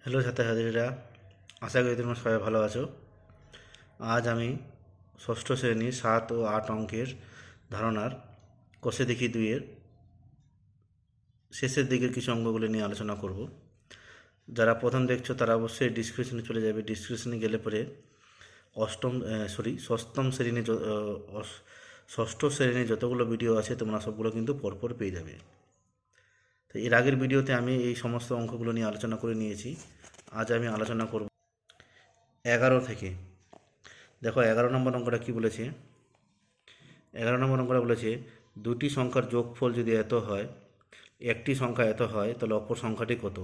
Hello ছাত্রছাত্রীরা আশা করি তোমরা সবাই ভালো আছো। আজ আমি ষষ্ঠ শ্রেণির সাত ও আট অঙ্কের ধারণার কষে দেখি দুইয়ের শেষের দিকের কিছু অঙ্কগুলি নিয়ে আলোচনা করব। যারা প্রথম দেখছ তারা অবশ্যই ডিসক্রিপশনে চলে যাবে। ডিসক্রিপশনে গেলে পরে অষ্টম সরি ষষ্ঠম শ্রেণি য- আহ, অস- ষষ্ঠ শ্রেণির যতগুলো ভিডিও আছে তোমরা সবগুলো কিন্তু পরপর পেয়ে যাবে। তো এর আগের ভিডিওতে আমি এই সমস্ত অঙ্কগুলো নিয়ে আলোচনা করে নিয়েছি। আজ আমি আলোচনা করব এগারো থেকে। দেখো, এগারো নম্বর অঙ্কটা কী বলেছে? এগারো নম্বর অঙ্কটা বলেছে, দুটি সংখ্যার যোগফল যদি এত হয়, একটি সংখ্যা এত হয়, তাহলে অপর সংখ্যাটি কত?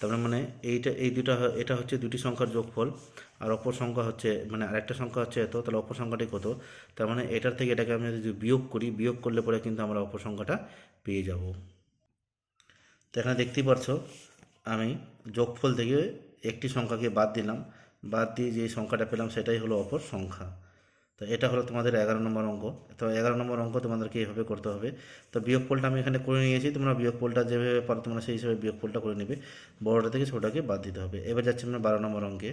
তার মানে এইটা, এই দুটা এটা হচ্ছে দুটি সংখ্যার যোগফল, আর অপর সংখ্যা হচ্ছে মানে আরেকটা সংখ্যা হচ্ছে এত, তাহলে অপর সংখ্যাটি কত? তার মানে এটার থেকে এটাকে আমি যদি বিয়োগ করি, বিয়োগ করলে পরে কিন্তু আমরা অপর সংখ্যাটা পেয়ে যাব। তো এখানে দেখতেই পারছ, আমি যোগফল থেকে একটি সংখ্যাকে বাদ দিলাম। বাদ দিয়ে যে সংখ্যাটা পেলাম সেটাই হলো অপর সংখ্যা। তো এটা হলো তোমাদের এগারো নম্বর অঙ্ক। তো এগারো নম্বর অঙ্ক তোমাদেরকে এইভাবে করতে হবে। তো বিয়োগফলটা আমি এখানে করে নিয়েছি, তোমরা বিয়োগফলটা যেভাবে পারো তোমরা সেই হিসাবে বিয়োগফলটা করে নেবে। বড়োটা থেকে ছোটোটাকে বাদ দিতে হবে। এবার যাচ্ছে আমরা বারো নম্বর অঙ্কে।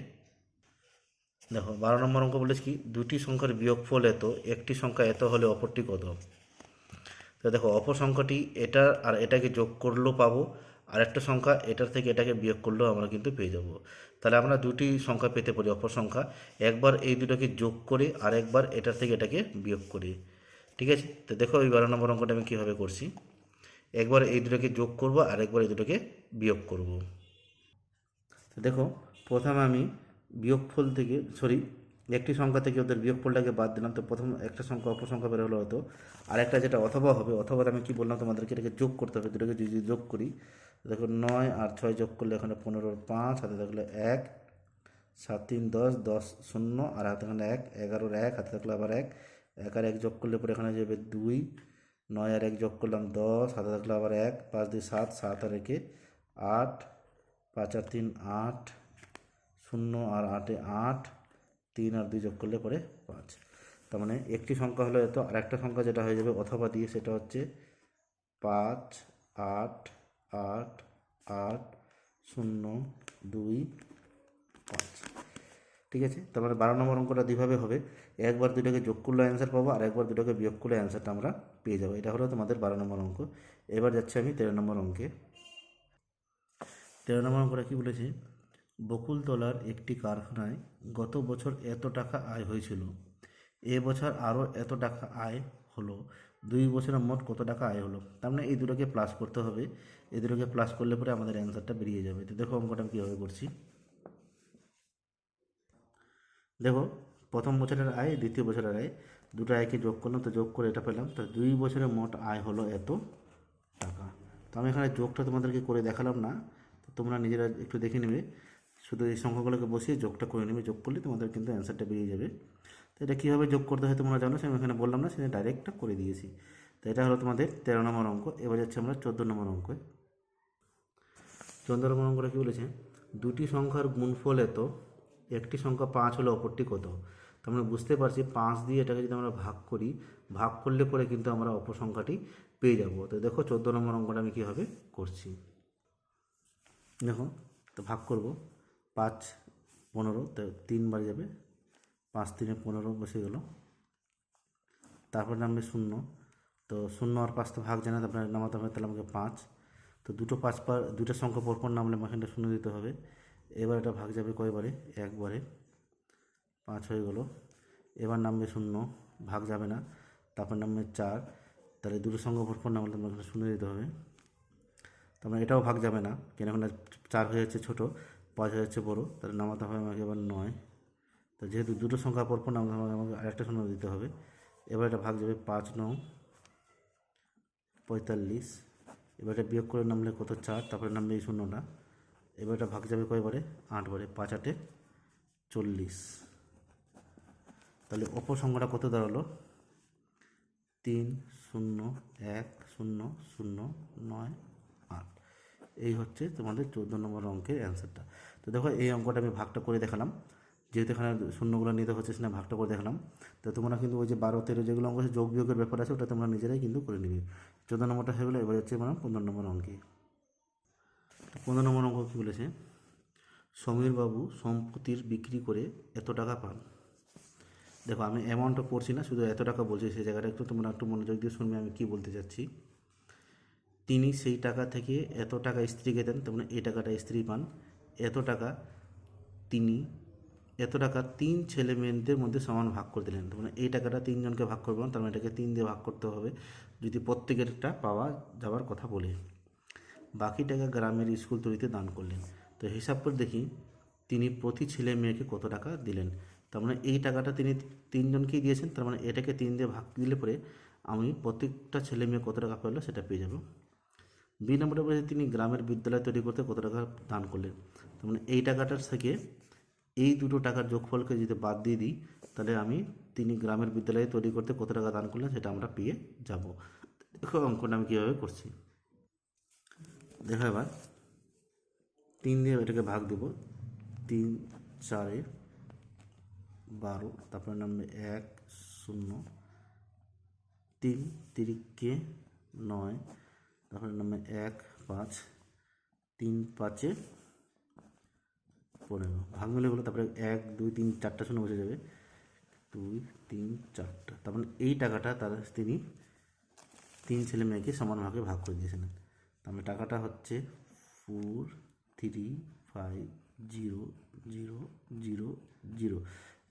দেখো, বারো নম্বর অঙ্ক বলেছি কি, দুটি সংখ্যার বিয়োগফল এত, একটি সংখ্যা এত হলে অপরটি কত? তো দেখো, অপর সংখ্যাটি এটা আর এটাকে যোগ করলেও পাবো। আর একটা সংখ্যা এটার থেকে এটাকে বিয়োগ করলেও আমরা কিন্তু পেয়ে যাব। তাহলে আমরা দুটি সংখ্যা পেতে পারি অপর সংখ্যা। একবার এই দুটোকে যোগ করে আর একবার এটার থেকে এটাকে বিয়োগ করি। ঠিক আছে? তো দেখো, এই বারো নম্বর অঙ্কটা আমি কীভাবে করছি? একবার এই দুটোকে যোগ করব আর একবার এই দুটোকে বিয়োগ করব। তো দেখো, প্রথমে আমি বিয়োগফল থেকে সরি একটি সংখ্যা থেকে ওদের বিয়োগফলটাকে বাদ দিলাম, তো প্রথম একটা সংখ্যা অপর সংখ্যা বের হলো হতো আর একটা যেটা অথবা হবে, অথবা আমি কি বললাম তোমাদেরকে, এটাকে যোগ করতে হবে, দুটোকে যদি যোগ করি দেখো নয় আর ছয় যোগ করলে এখানে পনেরো পাঁচ, হাতে থাকলে এক, সাত তিন দশ দশ শূন্য, আর হাতে এখানে এক, এগারোর এক, হাতে থাকলে আবার এক এক আর এক যোগ করলে পরে এখানে যাবে দুই, নয় আর এক যোগ করলাম দশ, হাতে থাকলে আবার এক, পাঁচ দুই সাত সাত আর একে আট, পাঁচ আর তিন আট, শূন্য আর আটে আট তিন আর দুই যোগ করলে পরে পাঁচ। তার মানে একটি সংখ্যা হলো এত আর একটা সংখ্যা যেটা হয়ে যাবে অথবা দিয়ে সেটা হচ্ছে পাঁচ, আট আট আট, শূন্য, দুই, পাঁচ। ঠিক আছে? তার মানে বারো নম্বর অঙ্কটা দুইভাবে হবে। একবার দুটোকে যোগ করলে অ্যান্সার পাবো আর একবার দুটোকে বিয়োগ করলে অ্যান্সারটা আমরা পেয়ে যাব। এটা হলো তোমাদের বারো নম্বর অঙ্ক। এবার যাচ্ছি আমি তেরো নম্বর অঙ্কে। তেরো নম্বর অঙ্কটা কী বলেছে? বকুলতলার একটি কারখানায় গত বছর এত টাকা আয় হয়েছিল। এ বছর আরও এত টাকা আয় হলো। দুই বছরে মোট কত টাকা আয় হলো? তার মানে এই দুটোকে প্লাস করতে হবে। এই দুটোকে প্লাস করলে পরে আমাদের অ্যান্সারটা বেরিয়ে যাবে। তো দেখো অঙ্কটা আমি কীভাবে করছি। দেখো, প্রথম বছরের আয়, দ্বিতীয় বছরের আয়, দুটো আয়কে যোগ করলাম, তো যোগ করে এটা পেলাম। তো দুই বছরে মোট আয় হলো এত টাকা। তো আমি এখানে যোগটা তোমাদেরকে করে দেখালাম না। তোমরা নিজেরা একটু দেখে নেবে। শুধু এই সংখ্যাগুলোকে বসিয়ে যোগটা করে নেবে। যোগ করলে তোমাদের কিন্তু অ্যান্সারটা বেরিয়ে যাবে। তো এটা কীভাবে যোগ করতে হয় তোমরা জানো? আমি এখানে বললাম না, সেটা ডাইরেক্টটা করে দিয়েছি। তো এটা হলো তোমাদের তেরো নম্বর অঙ্ক। এবার যাচ্ছে আমরা চোদ্দ নম্বর অঙ্ক। চোদ্দ নম্বর অঙ্কটা কী বলেছে? দুটি সংখ্যার গুণফল এত, একটি সংখ্যা পাঁচ হলে অপরটি কত? তো আমরা বুঝতে পারছি পাঁচ দিয়ে এটাকে যদি আমরা ভাগ করি, ভাগ করলে পরে কিন্তু আমরা অপর সংখ্যাটি পেয়ে যাব। তো দেখো চোদ্দ নম্বর অঙ্কটা আমি কীভাবে করছি। দেখো, তো ভাগ করব। পাঁচ, পনেরো, তো তিনবার যাবে। পাঁচ, তিনে পনেরো বসে গেল। তারপর নামবে শূন্য। তো শূন্য আর পাঁচ তো ভাগ জানা তারপরে নামাতে হবে, তাহলে আমাকে পাঁচ। তো দুটো পাঁচ পার দুটো সংখ্যা পরপর নামলে এখানটা শূন্য দিতে হবে। এবার এটা ভাগ যাবে কয়বারে? একবারে। পাঁচ হয়ে গেল। এবার নামবে শূন্য, ভাগ যাবে না। তারপর নামবে চার। তাহলে দুটো সংখ্যা পরপর নামলে এখানে শূন্য দিতে হবে। তার মানে এটাও ভাগ যাবে না, কেন চার হয়ে যাচ্ছে ছোটো। পাঁচ হাজার যাচ্ছে বড়ো, তাহলে নামাতে হবে আমাকে এবার নয়। তো যেহেতু দুটো সংখ্যা পরপর নামতে হবে আমাকে আরেকটা শূন্য দিতে হবে। এবার এটা ভাগ যাবে পাঁচ নং পঁয়তাল্লিশ। এবার এটা বিয়োগ করে নামলে কত? চার, তারপরে নামবে এই শূন্যটা এবার এটা ভাগ যাবে কয়বারে? আটবারে পাঁচ আটে চল্লিশ। তাহলে অপর সংখ্যাটা কত দাঁড়াল? তিন, শূন্য, এক, শূন্য শূন্য, নয়, আট। এই হচ্ছে তোমাদের চোদ্দ নম্বর অঙ্কের অ্যান্সারটা। তো দেখো, এই অঙ্কটা আমি ভাগটা করে দেখালাম। যেহেতু এখানে শূন্যগুলো নিতে হচ্ছে সেটা ভাগটা করে দেখালাম। তো তোমরা কিন্তু ওই যে বারো, তেরো যেগুলো অঙ্ক আছে যোগ বিয়োগের ব্যাপার আছে, ওটা তোমরা নিজেরাই কিন্তু করে নিবে। চোদ্দ নম্বরটা হয়ে গেলো, এবার হচ্ছে মানে পনেরো নম্বর অঙ্কে। পনেরো নম্বর অঙ্ক কী বলেছে? সমীরবাবু সম্পত্তির বিক্রি করে এত টাকা পান। দেখো, আমি অ্যামাউন্টটা পড়ছি না, শুধু এত টাকা বলছি, সেই জায়গাটা একটু তোমরা একটু মনোযোগ দিয়ে শুনবে, আমি কী বলতে চাচ্ছি। তিনি সেই টাকা থেকে এত টাকা স্ত্রীকে দেন, তার মানে এই টাকাটা স্ত্রী পান, এত টাকা তিনি, এত টাকা তিন ছেলে মেয়েদের মধ্যে সমান ভাগ করে দিলেন। মানে এই টাকাটা তিনজনকে ভাগ করবেন, তার মানে এটাকে তিন দিয়ে ভাগ করতে হবে, যদি প্রত্যেকেরটা পাওয়া যাওয়ার কথা বলি। বাকি টাকা গ্রামের স্কুল তৈরিতে দান করলেন। তো হিসাব করে দেখি, তিনি প্রতি ছেলে মেয়েকে কত টাকা দিলেন? তার মানে এই টাকাটা তিনি তিনজনকেই দিয়েছেন, তার মানে এটাকে তিন দিয়ে ভাগ দিলে পরে আমি প্রত্যেকটা ছেলে মেয়ে কত টাকা পেল সেটা পেয়ে যাব। বি নম্বরে বলেছে তিনি গ্রামের বিদ্যালয় তৈরি করতে কত টাকা দান করলেন? তার মানে এই টাকাটার থেকে এই দুটো টাকার যোগফলকে যদি বাদ দিয়ে দিই, তাহলে আমি তিনি গ্রামের বিদ্যালয়ে তৈরি করতে কত টাকা দান করলেন সেটা আমরা পেয়ে যাব। দেখো অঙ্কটা আমি কীভাবে করছি। দেখো এবার তিন দিয়ে এটাকে ভাগ দেব। তিন, চারে বারো, তারপরে নামবে এক, শূন্য, তিন তিরিককে নয় তারপরে নামবে এক, পাঁচ, তিন, পাঁচে পনেরো। ভাগ মিলে হলো তারপরে এক, দুই, তিন, চারটা শূন্য বসে যাবে। দুই, তিন, চারটা। তার মানে এই টাকাটা তারা তিনি তিন ছেলে মেয়েকে সমান ভাগে ভাগ করে দিয়েছিলেন। তার মানে টাকাটা হচ্ছে four three five zero zero zero zero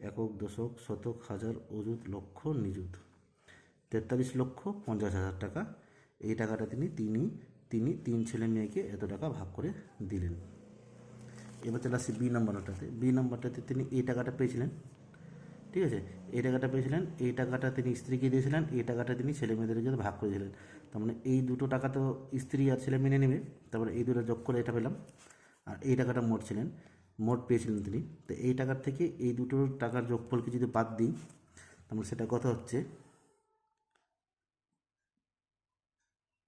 একক, দশক, শতক, হাজার, অযুত, লক্ষ, নিযুত। তেতাল্লিশ লক্ষ, পঞ্চাশ হাজার টাকা এই টাকাটা তিনি তিনি তিনি তিন ছেলে মেয়েকে এত টাকা ভাগ করে দিলেন। এবার চলে আসি বি নম্বরটাতে। বি নম্বরটাতে তিনি এই টাকাটা পেয়েছিলেন। ঠিক আছে? এই টাকাটা পেয়েছিলেন, এই টাকাটা তিনি স্ত্রীকে দিয়েছিলেন, এই টাকাটা তিনি ছেলে মেয়েদের জন্য ভাগ করেছিলেন তার মানে এই দুটো টাকা তো স্ত্রী আর ছেলে মেনে নেবে। তারপরে এই দুটো যোগ করে এটা পেলাম। আর এই টাকাটা মোট ছিলেন, মোট পেয়েছিলেন তিনি। তো এই টাকার থেকে এই দুটো টাকার যোগফলকে যদি বাদ দিই তাহলে সেটা কত হচ্ছে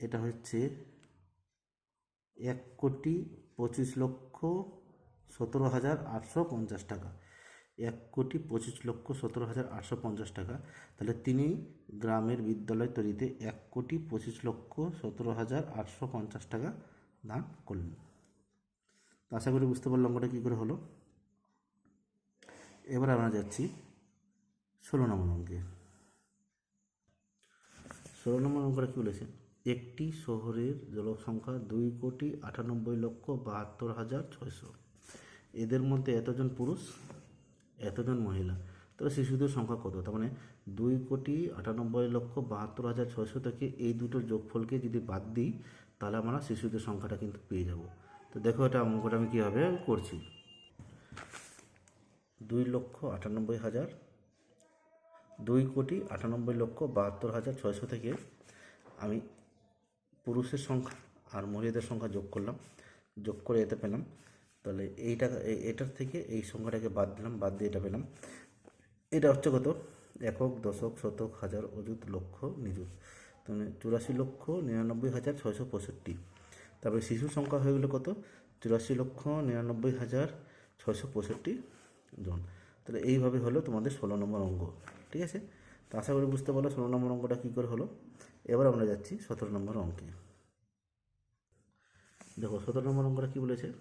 এটা হচ্ছে এক কোটি পঁচিশ লক্ষ সতেরো হাজার আটশো পঞ্চাশ টাকা। এক কোটি পঁচিশ লক্ষ সতেরো হাজার আটশো পঞ্চাশ টাকা। তাহলে তিনি গ্রামের বিদ্যালয় তৈরিতে এক কোটি পঁচিশ লক্ষ সতেরো হাজার আটশো পঞ্চাশ টাকা দান করলেন। আশা করি বুঝতে পারলাম ওটা কী করে হলো। এবার আমরা যাচ্ছি ষোলো নম্বর অঙ্কে। ষোলো নম্বর অঙ্কটা কী বলেছে? একটি শহরের জনসংখ্যা দুই কোটি আটানব্বই লক্ষ বাহাত্তর হাজার ছয়শো। এদের মধ্যে এতজন পুরুষ, এতজন মহিলা। তাহলে শিশুদের সংখ্যা কত? তার মানে দুই কোটি আটানব্বই লক্ষ বাহাত্তর হাজার ছয়শো থেকে এই দুটোর যোগফলকে যদি বাদ দিই, তাহলে আমরা শিশুদের সংখ্যাটা কিন্তু পেয়ে যাব। তো দেখো এটা অঙ্কটা আমি কীভাবে করছি। দুই লক্ষ আটানব্বই হাজার, দুই কোটি আটানব্বই লক্ষ বাহাত্তর হাজার ছয়শো থেকে আমি পুরুষের সংখ্যা আর মহিলাদের সংখ্যা যোগ করলাম, যোগ করে এতে পেলাম। তাহলে এই টাকা এটার থেকে এই সংখ্যাটাকে বাদ দিলাম, বাদ দিয়ে এটা পেলাম। এটা হচ্ছে কত? একক, দশক, শতক, হাজার, অযুত, লক্ষ, নিযুত। মানে চুরাশি লক্ষ নিরানব্বই হাজার ছয়শো পঁয়ষট্টি। তারপরে শিশুর সংখ্যা হয়ে গেলো কত? চুরাশি লক্ষ নিরানব্বই হাজার ছয়শো পঁয়ষট্টি জন। তাহলে এইভাবে হলো তোমাদের ষোলো নম্বর অঙ্ক, ঠিক আছে? তো আশা করি বুঝতে পারল ষোলো নম্বর অঙ্কটা কী করে হলো? এবার আমরা যাচ্ছি সতেরো নম্বর অঙ্কে। দেখো, সতেরো নম্বর অঙ্কটা কী বলেছে?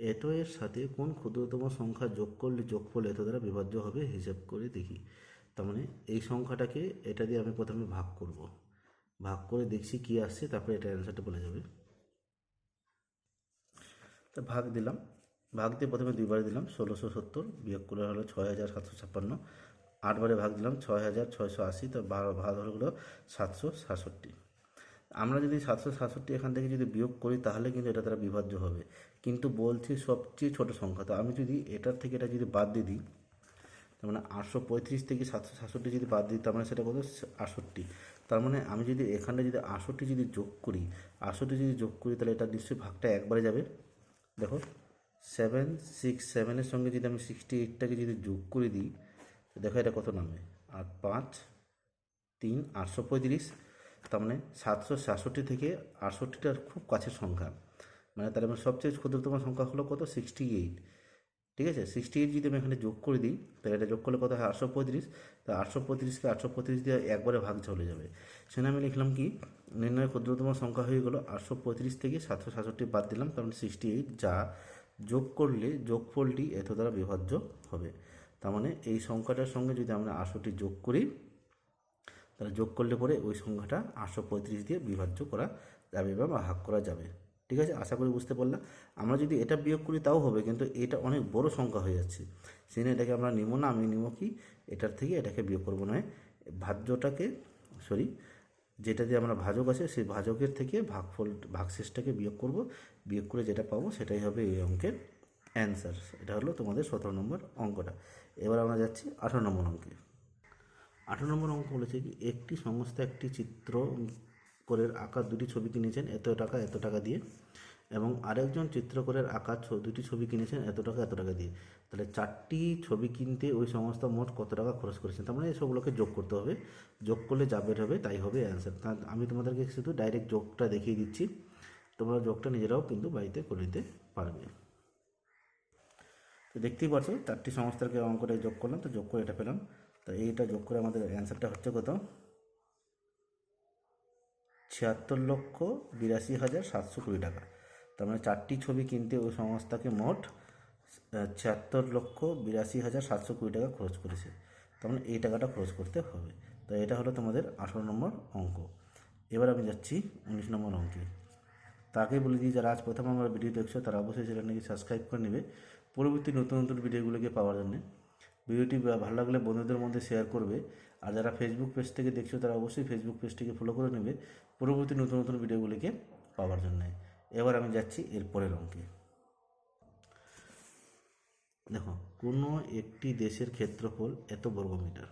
এত এর সাথে কোন ক্ষুদ্রতম সংখ্যা যোগ করলে যোগফল এত দ্বারা বিভাজ্য হবে? হিসাব করে দেখি। তার মানে এই সংখ্যাটাকে এটা দিয়ে আমি প্রথমে ভাগ করব। ভাগ করে দেখছি কী আসছে, তারপরে এটা অ্যান্সারটা বলে যাবে। তা ভাগ দিলাম। ভাগ দিয়ে প্রথমে দুইবার দিলাম, ষোলোশো সত্তর বিয়োগ করে হলো ছয় হাজার সাতশো ছাপ্পান্ন। আটবারে ভাগ দিলাম ছয় হাজার ছয়শো আশি, তো বারো, ভাগ হলো সাতশো সাতষট্টি। আমরা যদি সাতশো সাতষট্টি এখান থেকে যদি বিয়োগ করি, তাহলে কিন্তু এটা তারা বিভাজ্য হবে। কিন্তু বলছি সবচেয়ে ছোট সংখ্যা, তো আমি যদি এটার থেকে এটা যদি বাদ দিয়ে দিই, তার মানে আটশো পঁয়ত্রিশ থেকে সাতশো সাতষট্টি যদি বাদ দিই, তার মানে সেটা কত? আটষট্টি। তার মানে আমি যদি এখানে যদি আটষট্টি যদি যোগ করি, আটষট্টি যদি যোগ করি, তাহলে এটা নিশ্চয়ই ভাগটা একবারে যাবে। দেখো, সেভেন, সিক্স, সেভেনের সঙ্গে যদি আমি সিক্সটি এইটটাকে যদি যোগ করে দিই দেখো এটা কত নামে? আর পাঁচ তিন আটশো পঁয়ত্রিশ, তার মানে সাতশো সাতষট্টি থেকে আটষট্টিটার খুব কাছের সংখ্যা। মানে তার মানে সবচেয়ে ক্ষুদ্রতম সংখ্যা হলো কত? সিক্সটি এইট ঠিক আছে? সিক্সটি এইট যদি আমি এখানে যোগ করে দিই, তাহলে এটা যোগ করলে কত হয়? আটশো পঁয়ত্রিশ। তা আটশো পঁয়ত্রিশকে আটশো পঁয়ত্রিশ দিয়ে একবারে ভাগ চলে যাবে। সেখানে আমি লিখলাম কি? নির্ণয় ক্ষুদ্রতম সংখ্যা হয়ে গেলো আটশো পঁয়ত্রিশ থেকে সাতশো সাতষট্টি বাদ দিলাম কারণ সিক্সটি এইট যা যোগ করলে যোগফলটি এত দ্বারা বিভাজ্য হবে। তার মানে এই সংখ্যাটার সঙ্গে যদি আমরা আটশোটি যোগ করি, তাহলে যোগ করলে পরে ওই সংখ্যাটা আটশো পঁয়ত্রিশ দিয়ে বিভাজ্য করা যাবে বা ভাগ করা যাবে। ঠিক আছে? আশা করি বুঝতে পারলাম। আমরা যদি এটা বিয়োগ করি তাও হবে, কিন্তু এটা অনেক বড় সংখ্যা হয়ে যাচ্ছে। সেই এটাকে আমরা নিব না, আমি নিব কি? এটার থেকে এটাকে বিয়োগ করব নয় ভাজ্যটাকে সরি যেটা দিয়ে আমরা ভাজক আছে, সেই ভাজকের থেকে ভাগফল, ভাগশেষটাকে বিয়োগ করব। বিয়োগ করে যেটা পাবো সেটাই হবে এই অঙ্কের অ্যান্সার এটা হলো তোমাদের সতেরো নম্বর অঙ্কটা। এবার আমরা যাচ্ছি আঠারো নম্বর অঙ্কে। আঠারো নম্বর অঙ্ক বলেছে কি, একটি সংস্থা একটি চিত্র করে আঁকা দুটি ছবি কিনেছেন, এত টাকা এত টাকা দিয়ে। এবং আরেকজন চিত্রকরের আঁকা দুটি ছবি কিনেছেন, এত টাকা এত টাকা দিয়ে। তাহলে চারটি ছবি কিনতে ওই সংস্থা মোট কত টাকা খরচ করেছেন তার মানে এসবগুলোকে যোগ করতে হবে। যোগ করলে যা বের হবে, তাই হবে অ্যান্সার আমি তোমাদেরকে শুধু ডাইরেক্ট যোগটা দেখিয়ে দিচ্ছি। তোমরা যোগটা নিজেরাও কিন্তু বাড়িতে করে নিতে পারবে। তো দেখতেই পাচ্ছ, চারটি সংস্থাকে অঙ্কটা যোগ করলাম, তো যোগ করে এটা পেলাম। তো এইটা যোগ করে আমাদের অ্যান্সারটা হচ্ছে কত? ছিয়াত্তর লক্ষ বিরাশি হাজার সাতশো কুড়ি টাকা। তার মানে চারটি ছবি কিনতে ওই সংস্থাকে মোট ছিয়াত্তর লক্ষ বিরাশি হাজার সাতশো কুড়ি টাকা খরচ করেছে। তার মানে এই টাকাটা খরচ করতে হবে। তো এটা হলো তোমাদের আঠারো নম্বর অঙ্ক। এবার আমি যাচ্ছি উনিশ নম্বর অঙ্কে। তাকে বলে দিই, যারা আজ প্রথম আমার ভিডিও দেখছ, তারা অবশ্যই চ্যানেলটিকে সাবস্ক্রাইব করে নেবে। পরবর্তী নতুন নতুন ভিডিওগুলোকে পাওয়ার জন্য। ভিডিওটি ভালো লাগলে বন্ধুদের মধ্যে শেয়ার করবে। আর যারা ফেসবুক পেজ থেকে দেখছ, তারা অবশ্যই ফেসবুক পেজটিকে ফলো করে নেবে পরবর্তী নতুন নতুন ভিডিওগুলিকে পাওয়ার জন্য। এবার আমি যাচ্ছি এর পরের অঙ্কে। দেখো, কোনো একটি দেশের ক্ষেত্রফল এত বর্গমিটার।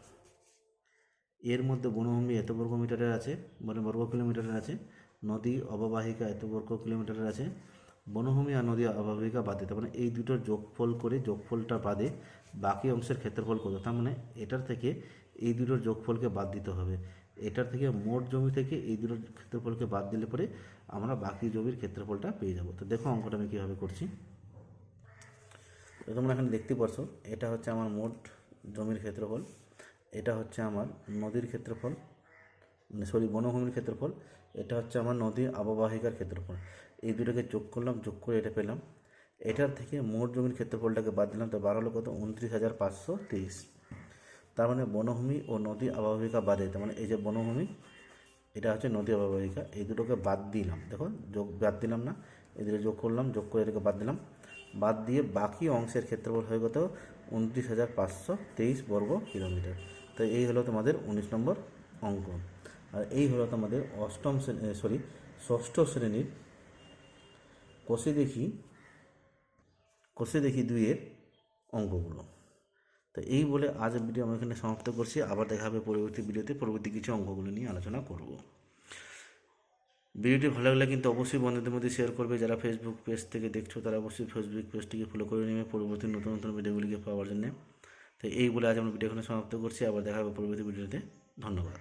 এর মধ্যে বনভূমি এত বর্গ মিটারের আছে মানে বর্গ কিলোমিটারের আছে, নদী অববাহিকা এত বর্গ কিলোমিটারের আছে বনভূমি আর নদী অববাহিকা বাদে, তার মানে এই দুটোর যোগফল করে যোগফলটা বাদে বাকি অংশের ক্ষেত্রফল কত? তার মানে এটার থেকে এই দুটোর যোগফলকে বাদ দিতে হবে। এটার থেকে মোট জমি থেকে এই দুটোর ক্ষেত্রফলকে বাদ দিলে পরে আমরা বাকি জমির ক্ষেত্রফলটা পেয়ে যাব। তো দেখো অঙ্কটা আমি কীভাবে করছি। তো তোমরা এখানে দেখতে পারছ, এটা হচ্ছে আমার মোট জমির ক্ষেত্রফল, এটা হচ্ছে আমার নদীর ক্ষেত্রফল মানে সরি বনভূমির ক্ষেত্রফল, এটা হচ্ছে আমার নদী অববাহিকার ক্ষেত্রফল। এই দুটোকে যোগ করলাম, যোগ করে এটা পেলাম। এটার থেকে মোট জমির ক্ষেত্রফলটাকে বাদ দিলাম, তো বার হলো কত উনত্রিশ হাজার পাঁচশো তেইশ তার মানে বনভূমি ও নদী অববাহিকা বাদে, তার মানে এই যে বনভূমি, এটা হচ্ছে নদী অববাহিকা এই দুটোকে বাদ দিলাম। দেখো, যোগ বাদ দিলাম না, এই দুটো যোগ করলাম, যোগ করে এটাকে বাদ দিলাম। বাদ দিয়ে বাকি অংশের ক্ষেত্রফল হয়ে কত উনত্রিশ হাজার পাঁচশো তেইশ বর্গ কিলোমিটার। তো এই হলো তোমাদের উনিশ নম্বর অঙ্ক। আর এই হলো তোমাদের অষ্টম শ্রেণি সরি ষষ্ঠ শ্রেণির কষে দেখি কষে দেখি দুইয়ের অঙ্কগুলো তো এই বলে আজ ভিডিও আমি এখানে সমাপ্ত করছি। আবার দেখা হবে পরবর্তী ভিডিওতে পরবর্তী কিছু অঙ্কগুলো নিয়ে আলোচনা করব। ভিডিওটি ভালো লাগলে কিন্তু অবশ্যই বন্ধুদের মধ্যে শেয়ার করবে। যারা ফেসবুক পেজ থেকে দেখছ, তারা অবশ্যই ফেসবুক পেজটিকে ফলো করে নেবে পরবর্তী নতুন নতুন ভিডিওগুলিকে পাওয়ার জন্য। তো এই বলে আজ আমরা ভিডিও এখানে সমাপ্ত করছি। আবার দেখা হবে পরবর্তী ভিডিওতে ধন্যবাদ।